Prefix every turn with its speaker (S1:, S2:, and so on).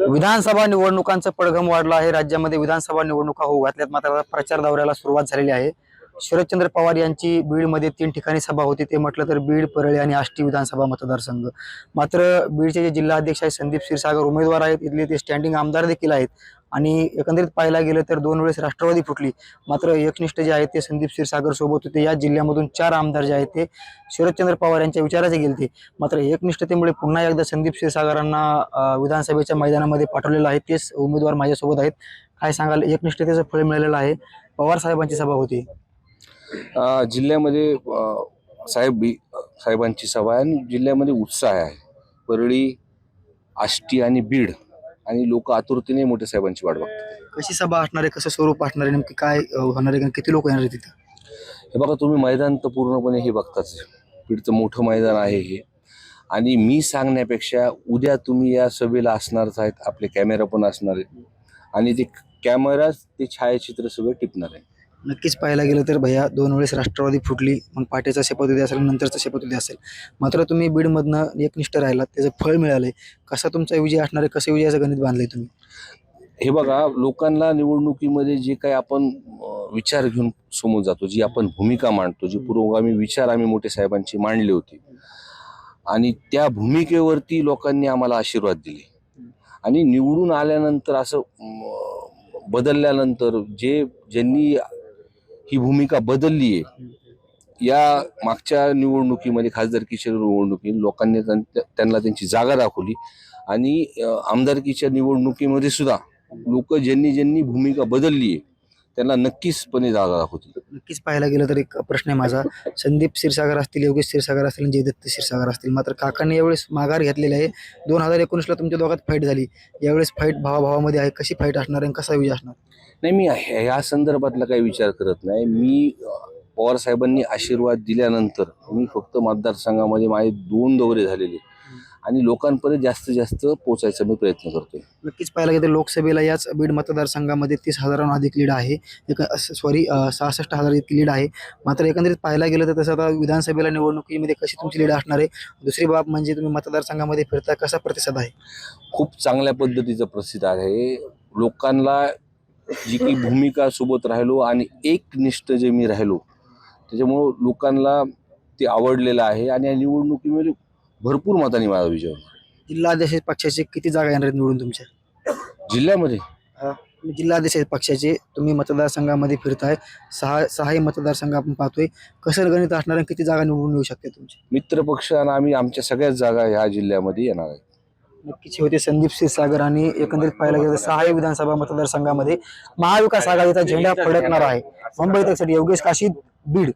S1: विधानसभा निवडणुकांचं पडघम वाढलं आहे. राज्यामध्ये विधानसभा निवडणुका होऊ घातल्यात. मात्र प्रचार दौऱ्याला सुरुवात झालेली आहे. शरदचंद्र पवार यांची बीडमध्ये तीन ठिकाणी सभा होती. ते म्हटलं तर बीड परळी आणि आष्टी विधानसभा मतदारसंघ. मात्र बीडचे जे जिल्हा अध्यक्ष आहेत संदीप क्षीरसागर उमेदवार आहेत इथले ते स्टँडिंग आमदार देखील आहेत. आणि एकंदरीत पाहायला गेलं तर दोन वेळेस राष्ट्रवादी फुटली. मात्र एकनिष्ठ जे आहेत ते संदीप क्षीरसागर सोबत होते. या जिल्ह्यामधून चार आमदार जे आहेत ते शरदचंद्र पवार यांच्या विचाराचे गेले ते मात्र एकनिष्ठतेमुळे पुन्हा एकदा संदीप क्षीरसागरांना विधानसभेच्या मैदानामध्ये पाठवलेलं आहे. तेच उमेदवार माझ्यासोबत आहेत. काय सांगाल? एकनिष्ठतेचं फळ मिळालेलं आहे. पवार साहेबांची सभा होती.
S2: जिल्ह्यामध्ये साहेब बी साहेबांची सभा आहे आणि जिल्ह्यामध्ये उत्साह आहे. परळी आष्टी आणि बीड आणि लोक आतुरतेने मोठ्या साहेबांची वाट बघतात.
S1: कशी सभा असणार आहे? कसं स्वरूप असणार आहे? नेमकी काय होणार आहे? किती लोक येणार आहेत तिथं?
S2: हे बघा तुम्ही मैदान तर पूर्णपणे हे बघताच. बीडचं मोठं मैदान आहे हे. आणि मी सांगण्यापेक्षा उद्या तुम्ही या सभेला असणारच आहेत. आपले कॅमेरा पण असणार आहेत आणि ते कॅमेरा ते छायाचित्र सगळं टिपणार आहे.
S1: नक्कीच पाहायला गेलं तर भैया दोन वेळेस राष्ट्रवादी फुटली मग पार्टीचा शपथविधी असेल नंतरचा शपथविधी असेल. मात्र तुम्ही बीडमधनं एकनिष्ठ राहिलात त्याचं फळ मिळालंय. कसा तुमचा विजय असणार आहे कसं विजयाचं गणित बांधलंय तुम्ही?
S2: हे बघा लोकांना निवडणुकीमध्ये जे काही आपण विचार घेऊन समोर जातो जी आपण भूमिका मांडतो जी पुरोगामी विचार आम्ही मोठे साहेबांची मांडले होते. आणि त्या भूमिकेवरती लोकांनी आम्हाला आशीर्वाद दिले. आणि निवडून आल्यानंतर असं बदलल्यानंतर जे ज्यांनी ही भूमिका बदलली आहे या मागच्या निवडणुकीमध्ये खासदारकीच्या निवडणुकीत लोकांनी त्यां- त्यांना त्यांची जागा दाखवली. आणि आमदारकीच्या निवडणुकीमध्ये सुद्धा लोक ज्यांनी ज्यांनी भूमिका बदलली आहे त्यांना नक्कीचपणे जागा दाखवतील.
S1: नक्कीच पाहायला गेलं तर एक प्रश्न आहे माझा. संदीप क्षीरसागर असतील योगेश क्षीरसागर असतील आणि जयदत्त क्षीरसागर असतील. मात्र काकांनी यावेळेस माघार घेतलेली आहे. दोन हजार एकोणीसला तुमच्या दोघात फाईट झाली. यावेळेस फाईट भावाभावामध्ये आहे. कशी फाईट असणार आणि कसा विजय असणार?
S2: नाही मी ह्या ह्या संदर्भातला काही विचार करत नाही. मी पवार साहेबांनी आशीर्वाद दिल्यानंतर मी फक्त मतदारसंघामध्ये माझे दोन दौरे झालेले आणि लोकांपर्यंत जास्तीत जास्त पोचायचा मी प्रयत्न करतोय.
S1: नक्कीच पाहायला गेलं तर लोकसभेला याच बीड मतदारसंघामध्ये तीस हजारांहून अधिक लीड आहे. एक सॉरी सहासष्ट हजार इतकी लीड आहे. मात्र एकंदरीत पाहायला गेलं तर तसं आता विधानसभेला निवडणुकीमध्ये कशी तुमची लीड असणार आहे? दुसरी बाब म्हणजे तुम्ही मतदारसंघामध्ये फिरता कसा प्रतिसाद आहे?
S2: खूप चांगल्या पद्धतीचं प्रसिद्ध आहे. लोकांना जी काही भूमिका सोबत राहिलो आणि एकनिष्ठ जे मी राहिलो त्याच्यामुळं लोकांना ते आवडलेलं आहे. आणि या निवडणुकीमध्ये भरपूर मतांनी माझा विजय होणार
S1: जिल्हाध्यक्ष पक्षाचे किती जागा येणार आहेत निवडून तुमच्या?
S2: जिल्ह्यामध्ये?
S1: तुम्ही जिल्हाध्यक्ष पक्षाचे तुम्ही मतदारसंघामध्ये फिरताय. सहा सहाही मतदारसंघ आपण पाहतोय. कसं गणित असणार आहे किती जागा निवडून येऊ शकते तुमची?
S2: मित्र पक्ष आणि आम्ही आमच्या सगळ्याच जागा ह्या जिल्ह्यामध्ये येणार आहेत.
S1: नक्कीच. हे होते संदीप क्षीरसागर आणि एकंदरीत पाहायला गेलं तर सहाही विधानसभा मतदारसंघामध्ये महाविकास आघाडीचा झेंडा फडकणार आहे. मुंबई तकसाठी योगेश काशीद बीड.